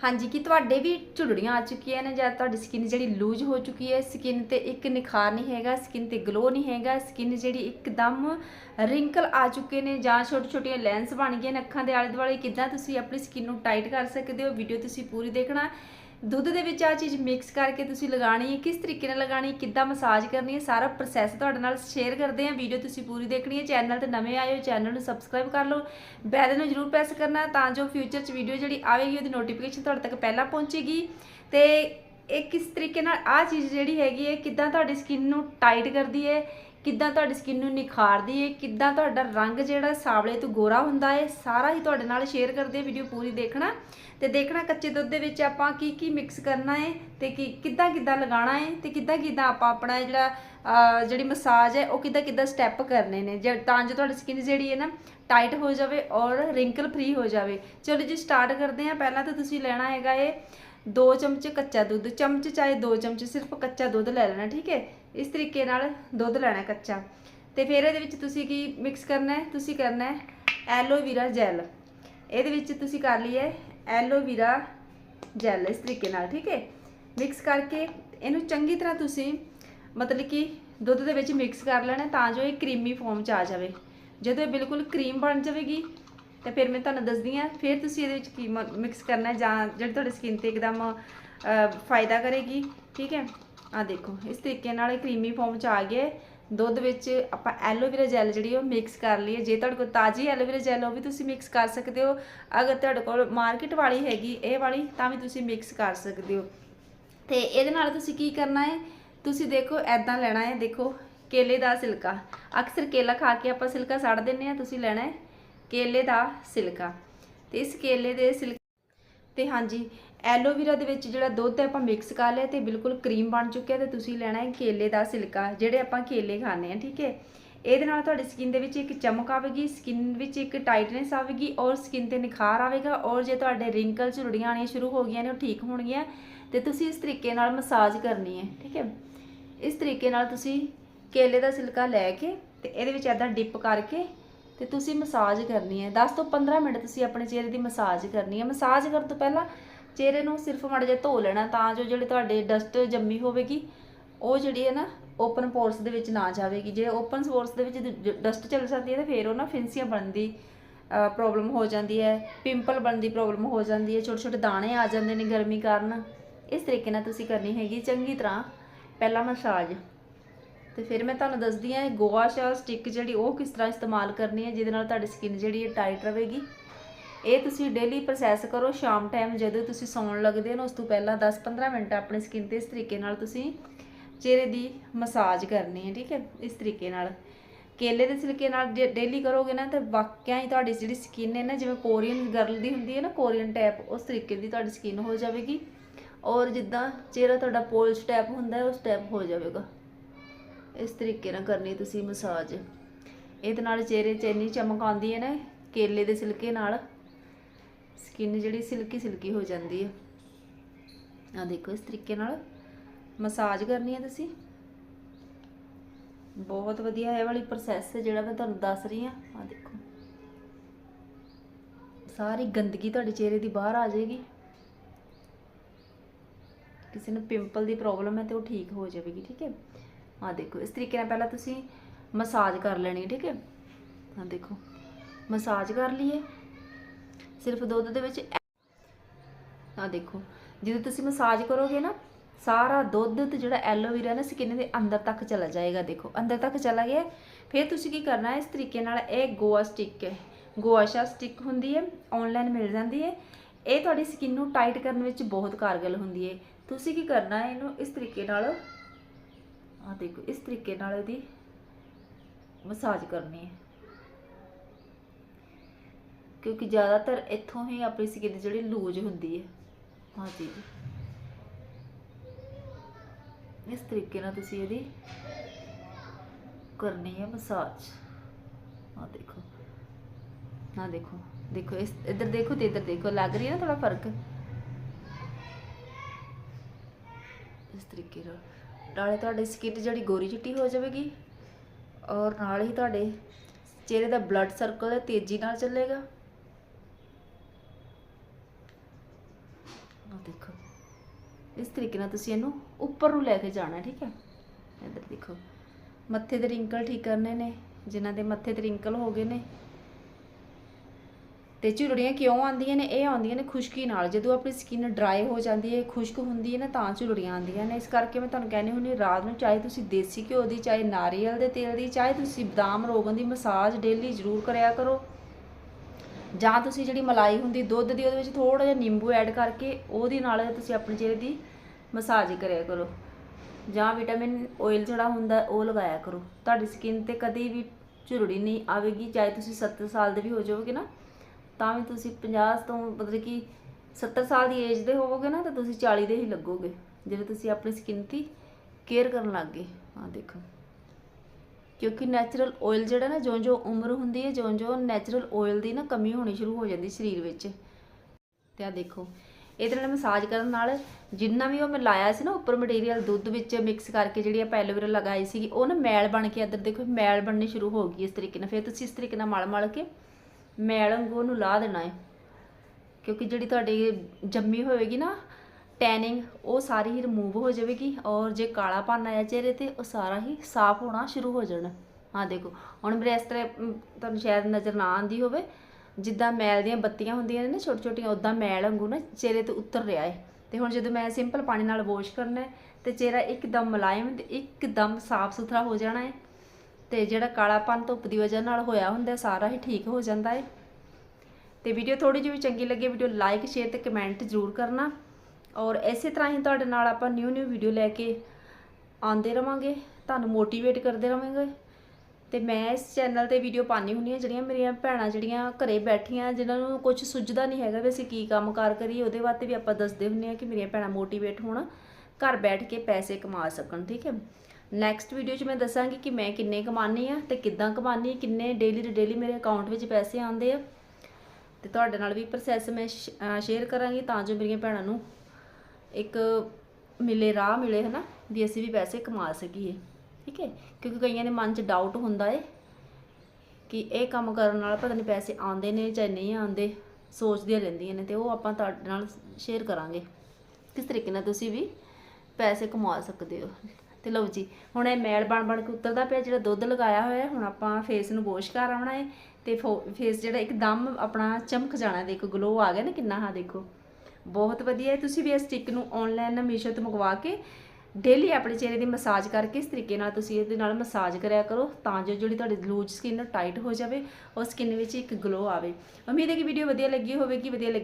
ਹਾਂਜੀ, ਕਿ ਤੁਹਾਡੇ ਵੀ ਝੁਰੜੀਆਂ ਆ ਚੁੱਕੀਆਂ ਨੇ ਜਾਂ ਤੁਹਾਡੀ ਸਕਿਨ ਜਿਹੜੀ ਲੂਜ਼ ਹੋ ਚੁੱਕੀ ਹੈ ਸਕਿਨ ਤੇ ਇੱਕ ਨਿਖਾਰ ਨਹੀਂ ਹੈਗਾ ਸਕਿਨ ਤੇ ਗਲੋ ਨਹੀਂ ਹੈਗਾ ਸਕਿਨ ਜਿਹੜੀ ਇੱਕਦਮ ਰਿੰਕਲ ਆ ਚੁੱਕੇ ਨੇ ਜਾਂ ਛੋਟੇ ਛੋਟੀਆਂ ਲੈਂਸ ਬਣ ਗਈਆਂ ਨੇ ਅੱਖਾਂ ਦੇ ਆਲੇ ਦੁਆਲੇ ਕਿੱਦਾਂ ਤੁਸੀਂ ਆਪਣੀ ਸਕਿਨ ਨੂੰ ਟਾਈਟ ਕਰ ਸਕਦੇ ਹੋ? ਵੀਡੀਓ ਤੁਸੀਂ ਪੂਰੀ ਦੇਖਣਾ। ਦੁੱਧ ਦੇ ਵਿੱਚ ਆ ਚੀਜ਼ ਮਿਕਸ ਕਰਕੇ ਤੁਸੀਂ ਲਗਾਣੀ ਹੈ, ਕਿਸ ਤਰੀਕੇ ਨਾਲ ਲਗਾਣੀ ਕਿੱਦਾਂ ਮਸਾਜ ਕਰਨੀ ਹੈ, ਸਾਰਾ ਪ੍ਰੋਸੈਸ ਤੁਹਾਡੇ ਨਾਲ ਸ਼ੇਅਰ ਕਰਦੇ ਹਾਂ। ਵੀਡੀਓ ਤੁਸੀਂ ਪੂਰੀ ਦੇਖਣੀ ਹੈ ਚੈਨਲ ਤੇ ਨਵੇਂ ਆਏ ਹੋ ਚੈਨਲ ਨੂੰ ਸਬਸਕ੍ਰਾਈਬ ਕਰ ਲਓ। ਬੈਲ ਨੂੰ ਜਰੂਰ ਪ੍ਰੈਸ ਕਰਨਾ ਤਾਂ ਜੋ ਫਿਊਚਰ 'ਚ ਵੀਡੀਓ ਜਿਹੜੀ ਆਵੇਗੀ, ਉਹਦੀ ਨੋਟੀਫਿਕੇਸ਼ਨ ਤੁਹਾਡੇ ਤੱਕ ਪਹਿਲਾਂ ਪਹੁੰਚੇਗੀ। ਤੇ ਇਹ ਕਿਸ ਤਰੀਕੇ ਨਾਲ ਆ ਚੀਜ਼ ਜਿਹੜੀ ਹੈਗੀ ਹੈ, ਕਿੱਦਾਂ ਤੁਹਾਡੀ ਸਕਿਨ ਨੂੰ ਟਾਈਟ ਕਰਦੀ ਹੈ ਕਿੱਦਾਂ ਤੁਹਾਡੀ ਸਕਿਨ ਨੂੰ ਨਿਖਾਰਦੀ ਹੈ ਕਿੱਦਾਂ ਤੁਹਾਡਾ ਰੰਗ ਜਿਹੜਾ ਸਾਵਲੇ ਤੋਂ ਗੋਰਾ ਹੁੰਦਾ ਹੈ ਸਾਰਾ ਹੀ ਤੁਹਾਡੇ ਨਾਲ ਸ਼ੇਅਰ ਕਰਦੇ ਵੀਡੀਓ ਪੂਰੀ ਦੇਖਣਾ। ਤੇ ਦੇਖਣਾ ਕੱਚੇ ਦੁੱਧ ਦੇ ਵਿੱਚ ਆਪਾਂ ਕੀ ਕੀ ਮਿਕਸ ਕਰਨਾ ਹੈ ਤੇ ਕੀ ਕਿੱਦਾਂ ਕਿੱਦਾਂ ਲਗਾਉਣਾ ਹੈ ਤੇ ਕਿੱਦਾਂ ਕਿੱਦਾਂ ਆਪਾਂ ਆਪਣਾ ਜਿਹੜਾ ਜਿਹੜੀ ਮਸਾਜ ਹੈ ਉਹ ਕਿੱਦਾਂ ਕਿੱਦਾਂ ਸਟੈਪ ਕਰਨੇ ਨੇ। ਜੇ ਤਾਂ ਜੋ ਤੁਹਾਡੀ ਸਕਿਨ ਜਿਹੜੀ ਹੈ ਨਾ ਟਾਈਟ ਹੋ ਜਾਵੇ ਔਰ ਰਿੰਕਲ ਫ੍ਰੀ ਹੋ ਜਾਵੇ। ਚਲੋ ਜੀ ਸਟਾਰਟ ਕਰਦੇ ਹਾਂ। ਪਹਿਲਾਂ ਤਾਂ ਤੁਸੀਂ ਲੈਣਾ ਹੈਗਾ ਇਹ ਦੋ ਚਮਚ ਕੱਚਾ ਦੁੱਧ, ਚਮਚ ਚਾਹੇ ਦੋ ਚਮਚ ਸਿਰਫ ਕੱਚਾ ਦੁੱਧ ਲੈ ਲੈਣਾ, ਠੀਕ ਹੈ? ਇਸ ਤਰੀਕੇ ਨਾਲ ਦੁੱਧ ਲੈਣਾ ਕੱਚਾ। ਤੇ ਫਿਰ ਇਹਦੇ ਵਿੱਚ ਤੁਸੀਂ ਕੀ ਮਿਕਸ ਕਰਨਾ ਹੈ? ਤੁਸੀਂ ਕਰਨਾ ਹੈ ਐਲੋਵੀਰਾ ਜੈਲ ਇਹਦੇ ਵਿੱਚ ਤੁਸੀਂ ਕਰ ਲਈਏ ਐਲੋਵੀਰਾ ਜੈਲ ਇਸ ਤਰੀਕੇ ਨਾਲ, ਠੀਕ ਹੈ? ਮਿਕਸ ਕਰਕੇ ਇਹਨੂੰ ਚੰਗੀ ਤਰ੍ਹਾਂ ਤੁਸੀਂ ਮਤਲਬ ਕਿ ਦੁੱਧ ਦੇ ਵਿੱਚ ਮਿਕਸ ਕਰ ਲੈਣਾ ਤਾਂ ਜੋ ਇਹ ਕਰੀਮੀ ਫਾਰਮ ਚ ਆ ਜਾਵੇ। ਜਦੋਂ ਇਹ ਬਿਲਕੁਲ ਕਰੀਮ ਬਣ ਜਾਵੇਗੀ ਤੇ ਫਿਰ ਮੈਂ ਤੁਹਾਨੂੰ ਦੱਸਦੀ ਹਾਂ, ਫਿਰ ਤੁਸੀਂ ਇਹਦੇ ਵਿੱਚ ਕੀ ਮਿਕਸ ਕਰਨਾ ਜਾਂ ਜਿਹੜੀ ਤੁਹਾਡੀ ਸਕਿਨ ਤੇ ਇੱਕਦਮ ਫਾਇਦਾ ਕਰੇਗੀ, ਠੀਕ ਹੈ? ਆ ਦੇਖੋ, ਇਸ ਤਰੀਕੇ ਨਾਲ ਇਹ ਕਰੀਮੀ ਫਾਰਮ ਚ ਆ ਗਿਆ ਦੁੱਧ ਵਿੱਚ ਆਪਾਂ ਐਲੋਵੇਰਾ ਜੈਲ ਜਿਹੜੀ ਉਹ ਮਿਕਸ ਕਰ ਲਈ ਜੇ ਤੁਹਾਡੇ ਕੋਲ ਤਾਜ਼ੀ ਐਲੋਵੇਰਾ ਜੈਲ ਉਹ ਵੀ ਤੁਸੀਂ ਮਿਕਸ ਕਰ ਸਕਦੇ ਹੋ। ਅਗਰ ਤੁਹਾਡੇ ਕੋਲ ਮਾਰਕੀਟ ਵਾਲੀ ਹੈਗੀ, ਇਹ ਵਾਲੀ, ਤਾਂ ਵੀ ਤੁਸੀਂ ਮਿਕਸ ਕਰ ਸਕਦੇ ਹੋ। ਤੇ ਇਹਦੇ ਨਾਲ ਤੁਸੀਂ ਕੀ ਕਰਨਾ ਹੈ? ਤੁਸੀਂ ਦੇਖੋ ਐਦਾਂ ਲੈਣਾ ਹੈ। ਦੇਖੋ, ਕੇਲੇ ਦਾ ਸਿਲਕਾ। ਅਕਸਰ ਕੇਲਾ ਖਾ ਕੇ ਆਪਾਂ ਸਿਲਕਾ ਸੜ ਦਿੰਨੇ ਆ ਤੁਸੀਂ ਲੈਣਾ ਹੈ। ਕੇਲੇ ਦਾ ਸਿਲਕਾ। ਤੇ ਇਸ ਕੇਲੇ ਦੇ ਸਿਲਕੇ ਤੇ ਹਾਂਜੀ ਐਲੋਵੇਰਾ ਦੇ ਵਿੱਚ ਜਿਹੜਾ ਦੁੱਧ ਹੈ ਆਪਾਂ ਮਿਕਸ ਕਰ ਲਿਆ ਤੇ ਬਿਲਕੁਲ ਕਰੀਮ ਬਣ ਚੁੱਕਿਆ ਤੇ ਤੁਸੀਂ ਲੈਣਾ ਹੈ ਕੇਲੇ ਦਾ ਸਿਲਕਾ, ਜਿਹੜੇ ਆਪਾਂ ਕੇਲੇ ਖਾਂਦੇ ਆ ਠੀਕ ਹੈ। ਇਹਦੇ ਨਾਲ ਤੁਹਾਡੀ ਸਕਿਨ ਦੇ ਵਿੱਚ ਇੱਕ ਚਮਕ ਆਵੇਗੀ ਸਕਿਨ ਵਿੱਚ ਇੱਕ ਟਾਈਟਨੈਸ ਆਵੇਗੀ ਔਰ ਸਕਿਨ ਤੇ ਨਿਖਾਰ ਆਵੇਗਾ ਔਰ ਜੇ ਤੁਹਾਡੇ ਰਿੰਕਲ ਝੁਰੜੀਆਂ ਆਣੀਆਂ ਸ਼ੁਰੂ ਹੋ ਗਈਆਂ ਨੇ, ਉਹ ਠੀਕ ਹੋਣਗੀਆਂ ਤੇ ਤੁਸੀਂ ਇਸ ਤਰੀਕੇ ਨਾਲ ਮਸਾਜ ਕਰਨੀ ਹੈ, ਠੀਕ ਹੈ। ਇਸ ਤਰੀਕੇ ਨਾਲ ਤੁਸੀਂ ਕੇਲੇ ਦਾ ਸਿਲਕਾ ਲੈ ਕੇ ਤੇ ਇਹਦੇ ਵਿੱਚ ਐਦਾਂ ਡਿਪ ਕਰਕੇ ਤੇ ਤੁਸੀਂ ਮਸਾਜ ਕਰਨੀ ਹੈ। 10 ਤੋਂ 15 ਮਿੰਟ ਤੁਸੀਂ ਆਪਣੇ ਚਿਹਰੇ ਦੀ ਮਸਾਜ ਕਰਨੀ ਹੈ। ਮਸਾਜ ਕਰਨ ਤੋਂ ਪਹਿਲਾਂ ਚਿਹਰੇ ਨੂੰ ਸਿਰਫ ਮਾੜਾ ਜਿਹਾ ਧੋ ਲੈਣਾ, ਤਾਂ ਜੋ ਜਿਹੜੇ ਤੁਹਾਡੇ ਡਸਟ ਜੰਮੀ ਹੋਵੇਗੀ, ਉਹ ਜਿਹੜੀ ਹੈ ਨਾ ਓਪਨ ਪੋਰਸ ਦੇ ਵਿੱਚ ਨਾ ਜਾਵੇਗੀ। ਜੇ ਓਪਨ ਪੋਰਸ ਦੇ ਵਿੱਚ ਡਸਟ ਚੱਲ ਜਾਂਦੀ ਹੈ, ਤਾਂ ਫਿਰ ਉਹ ਨਾ ਫਿੰਸੀਆਂ ਬਣਨ ਦੀ ਪ੍ਰੋਬਲਮ ਹੋ ਜਾਂਦੀ ਹੈ। ਪਿੰਪਲ ਬਣਨ ਦੀ ਪ੍ਰੋਬਲਮ ਹੋ ਜਾਂਦੀ ਹੈ। ਛੋਟੇ ਛੋਟੇ ਦਾਣੇ ਆ ਜਾਂਦੇ ਨੇ ਗਰਮੀ ਕਾਰਨ। ਇਸ ਤਰੀਕੇ ਨਾਲ ਤੁਸੀਂ ਕਰਨੀ ਹੈਗੀ, ਚੰਗੀ ਤਰ੍ਹਾਂ ਪਹਿਲਾ ਮਸਾਜ ਤੇ ਫਿਰ ਮੈਂ ਤੁਹਾਨੂੰ ਦੱਸਦੀ ਹਾਂ ਇਹ ਗੋਆ ਸ਼ਾ ਸਟਿਕ ਜਿਹੜੀ ਉਹ ਕਿਸ ਤਰ੍ਹਾਂ ਇਸਤੇਮਾਲ ਕਰਨੀ ਹੈ, ਜਿਹਦੇ ਨਾਲ ਤੁਹਾਡੀ ਸਕਿਨ ਜਿਹੜੀ ਹੈ ਟਾਈਟ ਰਹੇਗੀ। ਇਹ ਤੁਸੀਂ ਡੇਲੀ ਪ੍ਰੋਸੈਸ ਕਰੋ, ਸ਼ਾਮ ਟਾਈਮ ਜਦੋਂ ਤੁਸੀਂ ਸੌਣ ਲੱਗਦੇ ਹੋ ਉਸ ਤੋਂ ਪਹਿਲਾਂ 10-15 ਮਿੰਟ ਆਪਣੀ ਸਕਿਨ ਤੇ ਇਸ ਤਰੀਕੇ ਨਾਲ ਤੁਸੀਂ ਚਿਹਰੇ ਦੀ ਮਸਾਜ ਕਰਨੀ ਹੈ, ਠੀਕ ਹੈ, ਇਸ ਤਰੀਕੇ ਨਾਲ। ਕੇਲੇ ਦੇ ਸਿਲਕੇ ਨਾਲ ਜੇ ਡੇਲੀ ਕਰੋਗੇ ਨਾ, ਤਾਂ ਵਾਕਿਆ ਹੀ ਤੁਹਾਡੀ ਜਿਹੜੀ ਸਕਿਨ ਹੈ ਨਾ, ਜਿਵੇਂ ਕੋਰੀਅਨ ਗਰਲ ਦੀ ਹੁੰਦੀ ਹੈ ਨਾ, ਕੋਰੀਅਨ ਟੈਪ ਉਸ ਤਰੀਕੇ ਦੀ ਤੁਹਾਡੀ ਸਕਿਨ ਹੋ ਜਾਵੇਗੀ। ਔਰ ਜਿੱਦਾਂ ਚਿਹਰਾ ਤੁਹਾਡਾ ਪੋਲਿਸ਼ ਟੈਪ ਹੁੰਦਾ ਹੈ, ਉਸ ਟੈਪ ਹੋ ਜਾਵੇਗਾ। ਇਸ ਤਰੀਕੇ ਨਾਲ ਕਰਨੀ ਤੁਸੀਂ ਮਸਾਜ। ਇਹਦੇ ਨਾਲ ਚਿਹਰੇ 'ਚ ਇੰਨੀ ਚਮਕ ਆਉਂਦੀ ਹੈ ਨਾ, ਕੇਲੇ ਦੇ ਸਿਲਕੇ ਨਾਲ ਸਕਿਨ ਜਿਹੜੀ ਸਿਲਕੀ ਸਿਲਕੀ ਹੋ ਜਾਂਦੀ ਹੈ ਆ ਦੇਖੋ ਇਸ ਤਰੀਕੇ ਨਾਲ ਮਸਾਜ ਕਰਨੀ ਹੈ ਤੁਸੀਂ। ਬਹੁਤ ਵਧੀਆ ਇਹ ਵਾਲੀ ਪ੍ਰੋਸੈਸ ਹੈ ਜਿਹੜਾ ਮੈਂ ਤੁਹਾਨੂੰ ਦੱਸ ਰਹੀ ਹਾਂ। ਆ ਦੇਖੋ। ਸਾਰੀ ਗੰਦਗੀ ਤੁਹਾਡੇ ਚਿਹਰੇ ਦੀ ਬਾਹਰ ਆ ਜਾਏਗੀ। ਕਿਸੇ ਨੂੰ ਪਿੰਪਲ ਦੀ ਪ੍ਰੋਬਲਮ ਹੈ ਤੇ ਉਹ ਠੀਕ ਹੋ ਜਾਵੇਗੀ, ਠੀਕ ਹੈ। ਆ ਦੇਖੋ, ਇਸ ਤਰੀਕੇ ਨਾਲ ਪਹਿਲਾਂ ਤੁਸੀਂ ਮਸਾਜ ਕਰ ਲੈਣੀ ਹੈ, ਠੀਕ ਹੈ? ਆ ਦੇਖੋ ਮਸਾਜ ਕਰ ਲਈਏ। ਸਿਰਫ ਦੁੱਧ ਦੇ ਵਿੱਚ ਆ ਦੇਖੋ, ਜਦੋਂ ਤੁਸੀਂ ਮਸਾਜ ਕਰੋਗੇ ਨਾ, ਸਾਰਾ ਦੁੱਧ ਤੇ ਜਿਹੜਾ ਐਲੋਵੇਰਾ ਨਾ ਸਕਿਨ ਦੇ ਅੰਦਰ ਤੱਕ ਚਲਾ ਜਾਏਗਾ, ਦੇਖੋ। ਅੰਦਰ ਤੱਕ ਚਲਾ ਗਿਆ, ਫਿਰ ਤੁਸੀਂ ਕੀ ਕਰਨਾ ਹੈ? ਇਸ ਤਰੀਕੇ ਨਾਲ ਇਹ ਗੋਆ ਸਟਿਕ ਹੈ। ਗੋਆਸ਼ਾ ਸਟਿਕ ਹੁੰਦੀ ਹੈ ਆਨਲਾਈਨ ਮਿਲ ਜਾਂਦੀ ਹੈ। ਇਹ ਤੁਹਾਡੀ ਸਕਿਨ ਨੂੰ ਟਾਈਟ ਕਰਨ ਵਿੱਚ ਬਹੁਤ ਕਾਰਗਰ ਹੁੰਦੀ ਹੈ। ਤੁਸੀਂ ਕੀ ਕਰਨਾ ਹੈ ਇਹਨੂੰ ਇਸ ਤਰੀਕੇ ਨਾਲ ਆ ਦੇਖੋ, ਇਸ ਤਰੀਕੇ ਨਾਲ ਇਹਦੀ ਮਸਾਜ ਕਰਨੀ ਹੈ। ਕਿਉਂਕਿ ਜ਼ਿਆਦਾਤਰ ਇੱਥੋਂ ਹੀ ਆਪਣੀ ਸਕਿਨ ਜਿਹੜੀ ਲੂਜ ਹੁੰਦੀ ਹੈ। ਹਾਂ ਜੀ। ਇਸ ਤਰੀਕੇ ਨਾਲ ਤੁਸੀਂ ਇਹਦੀ ਕਰਨੀ ਹੈ ਮਸਾਜ। ਆ ਦੇਖੋ। ਆ ਦੇਖੋ। ਦੇਖੋ, ਇਸ ਇੱਧਰ ਦੇਖੋ ਤੇ ਇੱਧਰ ਦੇਖੋ। ਲੱਗ ਰਹੀ ਹੈ ਨਾ ਥੋੜਾ ਫ਼ਰਕ? ਇਸ ਤਰੀਕੇ ਨਾਲ। ਨਾਲੇ ਤੁਹਾਡੀ ਸਕਿਨ ਜਿਹੜੀ ਗੋਰੀ ਚਿੱਟੀ ਹੋ ਜਾਵੇਗੀ ਔਰ ਨਾਲ ਹੀ ਤੁਹਾਡੇ ਚਿਹਰੇ ਦਾ ਬਲੱਡ ਸਰਕਲ ਤੇਜ਼ੀ ਨਾਲ ਚੱਲੇਗਾ। ਦੇਖੋ, ਇਸ ਤਰੀਕੇ ਨਾਲ ਤੁਸੀਂ ਇਹਨੂੰ ਉੱਪਰ ਨੂੰ ਲੈ ਕੇ ਜਾਣਾ, ਠੀਕ ਹੈ? ਇੱਧਰ ਦੇਖੋ, ਮੱਥੇ ਦੇ ਰਿੰਕਲ ਠੀਕ ਕਰਨੇ ਨੇ, ਜਿਨ੍ਹਾਂ ਦੇ ਮੱਥੇ ਤੇ ਰਿੰਕਲ ਹੋ ਗਏ ਨੇ। ਤੇ ਝੁਰੜੀਆਂ ਕਿਉਂ ਆਉਂਦੀਆਂ ਨੇ? ਇਹ ਆਉਂਦੀਆਂ ਨੇ ਖੁਸ਼ਕੀ ਨਾਲ। ਜਦੋਂ ਆਪਣੀ ਸਕਿਨ ਡਰਾਈ ਹੋ ਜਾਂਦੀ ਹੈ, ਖੁਸ਼ਕ ਹੁੰਦੀ ਹੈ ਨਾ, ਤਾਂ ਝੁਰੜੀਆਂ ਆਉਂਦੀਆਂ ਨੇ। ਇਸ ਕਰਕੇ ਮੈਂ ਤੁਹਾਨੂੰ ਕਹਿੰਦੀ ਹੁੰਦੀ ਰਾਤ ਨੂੰ ਚਾਹੇ ਤੁਸੀਂ ਦੇਸੀ ਘਿਓ ਦੀ, ਚਾਹੇ ਨਾਰੀਅਲ ਦੇ ਤੇਲ ਦੀ, ਚਾਹੇ ਤੁਸੀਂ ਬਦਾਮ ਰੋਗਨ ਦੀ ਮਸਾਜ ਡੇਲੀ ਜ਼ਰੂਰ ਕਰਿਆ ਕਰੋ। ਜਾਂ ਤੁਸੀਂ ਜਿਹੜੀ ਮਲਾਈ ਹੁੰਦੀ, ਦੁੱਧ ਦੀ, ਉਹਦੇ ਵਿੱਚ ਥੋੜਾ ਜਿਹਾ ਨਿੰਬੂ ਐਡ ਕਰਕੇ ਉਹਦੇ ਨਾਲ ਤੁਸੀਂ ਆਪਣੇ ਚਿਹਰੇ ਦੀ ਮਸਾਜ ਕਰਿਆ ਕਰੋ। ਜਾਂ ਵਿਟਾਮਿਨ ਆਇਲ ਜਿਹੜਾ ਹੁੰਦਾ, ਉਹ ਲਗਾਇਆ ਕਰੋ। ਤੁਹਾਡੀ ਸਕਿਨ ਤੇ ਕਦੇ ਵੀ ਝੁਰੜੀ ਨਹੀਂ ਆਵੇਗੀ, ਚਾਹੇ ਤੁਸੀਂ 70 ਸਾਲ ਦੇ ਵੀ ਹੋ ਜਾਓਗੇ ਨਾ ਤਾਂ ਵੀ ਤੁਸੀਂ 50 ਤੋਂ ਮਤਲਬ ਕਿ 70 ਸਾਲ ਦੀ ਏਜ ਦੇ ਹੋਵੋਗੇ ਨਾ, ਤਾਂ ਤੁਸੀਂ 40 ਦੇ ਹੀ ਲੱਗੋਗੇ ਜਦੋਂ ਤੁਸੀਂ ਆਪਣੀ ਸਕਿਨ ਦੀ ਕੇਅਰ ਕਰਨ ਲੱਗ ਗਏ। ਆ ਦੇਖੋ। ਕਿਉਂਕਿ ਨੈਚੁਰਲ ਆਇਲ ਜਿਹੜਾ ਨਾ, ਜਿਉਂ-ਜਿਉਂ ਉਮਰ ਹੁੰਦੀ ਹੈ, ਜਿਉਂ-ਜਿਉਂ ਨੈਚੁਰਲ ਆਇਲ ਦੀ ਨਾ ਕਮੀ ਹੋਣੀ ਸ਼ੁਰੂ ਹੋ ਜਾਂਦੀ ਸਰੀਰ ਵਿੱਚ। ਤੇ ਆ ਦੇਖੋ, ਇਹਦੇ ਨਾਲ ਮਸਾਜ ਕਰਨ ਨਾਲ ਜਿੰਨਾ ਵੀ ਉਹ ਮੈਂ ਲਾਇਆ ਸੀ ਨਾ, ਉੱਪਰ ਮਟੀਰੀਅਲ ਦੁੱਧ ਵਿੱਚ ਮਿਕਸ ਕਰਕੇ ਜਿਹੜੀ ਆ ਪੈਲੋਵੇਰਾ ਲਗਾਈ ਸੀਗੀ, ਉਹ ਨਾ ਮੈਲ ਬਣ ਕੇ ਇੱਧਰ ਦੇਖੋ, ਮੈਲ ਬਣਨੀ ਸ਼ੁਰੂ ਹੋ ਗਈ ਇਸ ਤਰੀਕੇ ਨਾਲ। ਫਿਰ ਤੁਸੀਂ ਇਸ ਤਰੀਕੇ ਨਾਲ ਮਲ-ਮਲ ਕੇ ਮੈਲ ਵਾਂਗੂ ਉਹਨੂੰ ਲਾ ਦੇਣਾ ਹੈ ਕਿਉਂਕਿ ਜਿਹੜੀ ਤੁਹਾਡੀ ਜੰਮੀ ਹੋਵੇਗੀ ਨਾ ਟੈਨਿੰਗ ਉਹ ਸਾਰੀ ਹੀ ਰਿਮੂਵ ਹੋ ਜਾਵੇਗੀ ਔਰ ਜੇ ਕਾਲਾਪਨ ਆਇਆ ਚਿਹਰੇ ਤੇ, ਉਹ ਸਾਰਾ ਹੀ ਸਾਫ਼ ਹੋਣਾ ਸ਼ੁਰੂ ਹੋ ਜਾਣਾ। ਹਾਂ ਦੇਖੋ, ਹੁਣ ਮੇਰੇ ਇਸ ਤਰ੍ਹਾਂ ਤੁਹਾਨੂੰ ਸ਼ਾਇਦ ਨਜ਼ਰ ਨਾ ਆਂਦੀ ਹੋਵੇ, ਜਿੱਦਾਂ ਮੈਲ ਦੀਆਂ ਬੱਤੀਆਂ ਹੁੰਦੀਆਂ ਨੇ ਨਾ ਛੋਟੀ ਛੋਟੀਆਂ ਉਦਾਂ ਮੈਲ ਵਾਂਗੂ ਨਾ ਚਿਹਰੇ ਤੇ ਉਤਰ ਰਿਹਾ ਹੈ ਤੇ ਹੁਣ ਜਦੋਂ ਮੈਂ ਸਿੰਪਲ ਪਾਣੀ ਨਾਲ ਵਾਸ਼ ਕਰਨਾ ਹੈ ਤੇ ਚਿਹਰਾ ਇੱਕਦਮ ਮੁਲਾਇਮ ਤੇ ਇੱਕਦਮ ਸਾਫ਼ ਸੁਥਰਾ ਹੋ ਜਾਣਾ ਹੈ ਤੇ ਜਿਹੜਾ ਕਾਲਾਪਨ ਧੁੱਪ ਦੀ ਵਜ੍ਹਾ ਨਾਲ ਹੋਇਆ ਹੁੰਦਾ ਸਾਰਾ ਹੀ ਠੀਕ ਹੋ ਜਾਂਦਾ ਹੈ। ਤੇ ਵੀਡੀਓ ਥੋੜੀ ਜਿਹੀ ਵੀ ਚੰਗੀ ਲੱਗੇ, ਵੀਡੀਓ ਲਾਈਕ ਸ਼ੇਅਰ ਤੇ ਕਮੈਂਟ ਜ਼ਰੂਰ ਕਰਨਾ। ਔਰ ਇਸੇ ਤਰ੍ਹਾਂ ਹੀ ਤੁਹਾਡੇ ਨਾਲ ਆਪਾਂ ਨਿਊ ਨਿਊ ਵੀਡੀਓ ਲੈ ਕੇ ਆਉਂਦੇ ਰਵਾਂਗੇ। ਤੁਹਾਨੂੰ ਮੋਟੀਵੇਟ ਕਰਦੇ ਰਵਾਂਗੇ। ਤੇ ਮੈਂ ਇਸ ਚੈਨਲ ਤੇ ਵੀਡੀਓ ਪਾਣੀ ਹੁੰਦੀ ਆ ਜਿਹੜੀਆਂ ਮੇਰੀਆਂ ਭੈਣਾਂ ਜਿਹੜੀਆਂ ਘਰੇ ਬੈਠੀਆਂ, ਜਿਨ੍ਹਾਂ ਨੂੰ ਕੁਝ ਸੁੱਝਦਾ ਨਹੀਂ ਹੈਗਾ ਵੀ ਅਸੀਂ ਕੀ ਕੰਮ ਕਾਰ ਕਰੀਏ, ਉਹਦੇ ਵਾਸਤੇ ਵੀ ਆਪਾਂ ਦੱਸਦੇ ਹੁੰਦੇ ਆ ਕਿ ਮੇਰੀਆਂ ਭੈਣਾਂ ਮੋਟੀਵੇਟ ਹੋਣ, ਘਰ ਬੈਠ ਕੇ ਪੈਸੇ ਕਮਾ ਸਕਣ, ਠੀਕ ਹੈ। ਨੈਕਸਟ ਵੀਡੀਓ 'ਚ ਮੈਂ ਦੱਸਾਂਗੀ ਕਿ ਮੈਂ ਕਿੰਨੇ ਕਮਾਨੀ ਆ ਤੇ ਕਿੱਦਾਂ ਕਮਾਨੀ ਕਿੰਨੇ ਡੇਲੀ ਦੇ ਡੇਲੀ ਮੇਰੇ ਅਕਾਊਂਟ ਵਿੱਚ ਪੈਸੇ ਆਉਂਦੇ ਆ। ਤੇ ਤੁਹਾਡੇ ਨਾਲ ਵੀ ਪ੍ਰੋਸੈਸ ਮੈਂ ਸ਼ੇਅਰ ਕਰਾਂਗੀ ਤਾਂ ਜੋ ਮੇਰੀਆਂ ਭੈਣਾਂ ਨੂੰ ਇੱਕ ਮਿਲੇ, ਰਾਹ ਮਿਲੇ, ਹਨਾ, ਵੀ ਅਸੀਂ ਵੀ ਪੈਸੇ ਕਮਾ ਸਕੀਏ, ਠੀਕ ਹੈ? ਕਿਉਂਕਿ ਕਈਆਂ ਦੇ ਮਨ 'ਚ ਡਾਊਟ ਹੁੰਦਾ ਏ ਕਿ ਇਹ ਕੰਮ ਕਰਨ ਨਾਲ ਪਤਾ ਨਹੀਂ ਪੈਸੇ ਆਉਂਦੇ ਨੇ ਜਾਂ ਨਹੀਂ ਆਉਂਦੇ, ਸੋਚਦੀਆਂ ਰਹਿੰਦੀਆਂ ਨੇ ਤੇ ਉਹ ਆਪਾਂ ਤੁਹਾਡੇ ਨਾਲ ਸ਼ੇਅਰ ਕਰਾਂਗੇ। ਕਿਸ ਤਰੀਕੇ ਨਾਲ ਤੁਸੀਂ ਵੀ ਪੈਸੇ ਕਮਾ ਸਕਦੇ ਹੋ? ਤੇ ਲਓ ਜੀ, ਹੁਣ ਇਹ ਮੈਲ ਬਣ ਬਣ ਕੇ ਉਤਰਦਾ ਪਿਆ, ਜਿਹੜਾ ਦੁੱਧ ਲਗਾਇਆ ਹੋਇਆ ਹੁਣ ਆਪਾਂ ਫੇਸ ਨੂੰ ਵਾਸ਼ ਕਰ ਆਉਣਾ ਹੈ ਤੇ ਫੇਸ ਜਿਹੜਾ ਇੱਕਦਮ ਆਪਣਾ ਚਮਕ ਜਾਣਾ ਹੈ। ਦੇਖੋ ਗਲੋ ਆ ਗਿਆ ਨਾ ਕਿੰਨਾ, ਹਾਂ ਦੇਖੋ। ਬਹੁਤ ਵਧੀਆ ਹੈ। ਤੁਸੀਂ ਵੀ ਇਸ ਸਟਿਕ ਨੂੰ ਆਨਲਾਈਨ ਮੀਸ਼ੋ ਤੋਂ ਮੰਗਵਾ ਕੇ ਡੇਲੀ ਆਪਣੇ ਚਿਹਰੇ ਦੀ ਮਸਾਜ ਕਰਕੇ ਇਸ ਤਰੀਕੇ ਨਾਲ ਤੁਸੀਂ ਇਹਦੇ ਨਾਲ ਮਸਾਜ ਕਰਿਆ ਕਰੋ ਤਾਂ ਜੋ ਜਿਹੜੀ ਤੁਹਾਡੀ ਲੂਜ ਸਕਿਨ ਟਾਈਟ ਹੋ ਜਾਵੇ ਉਹ ਸਕਿਨ ਵਿੱਚ ਇੱਕ ਗਲੋ ਆਵੇ। ਉਮੀਦ ਹੈ ਕਿ ਵੀਡੀਓ ਵਧੀਆ ਲੱਗੀ ਹੋਵੇਗੀ, ਵਧੀਆ ਲੱਗੀ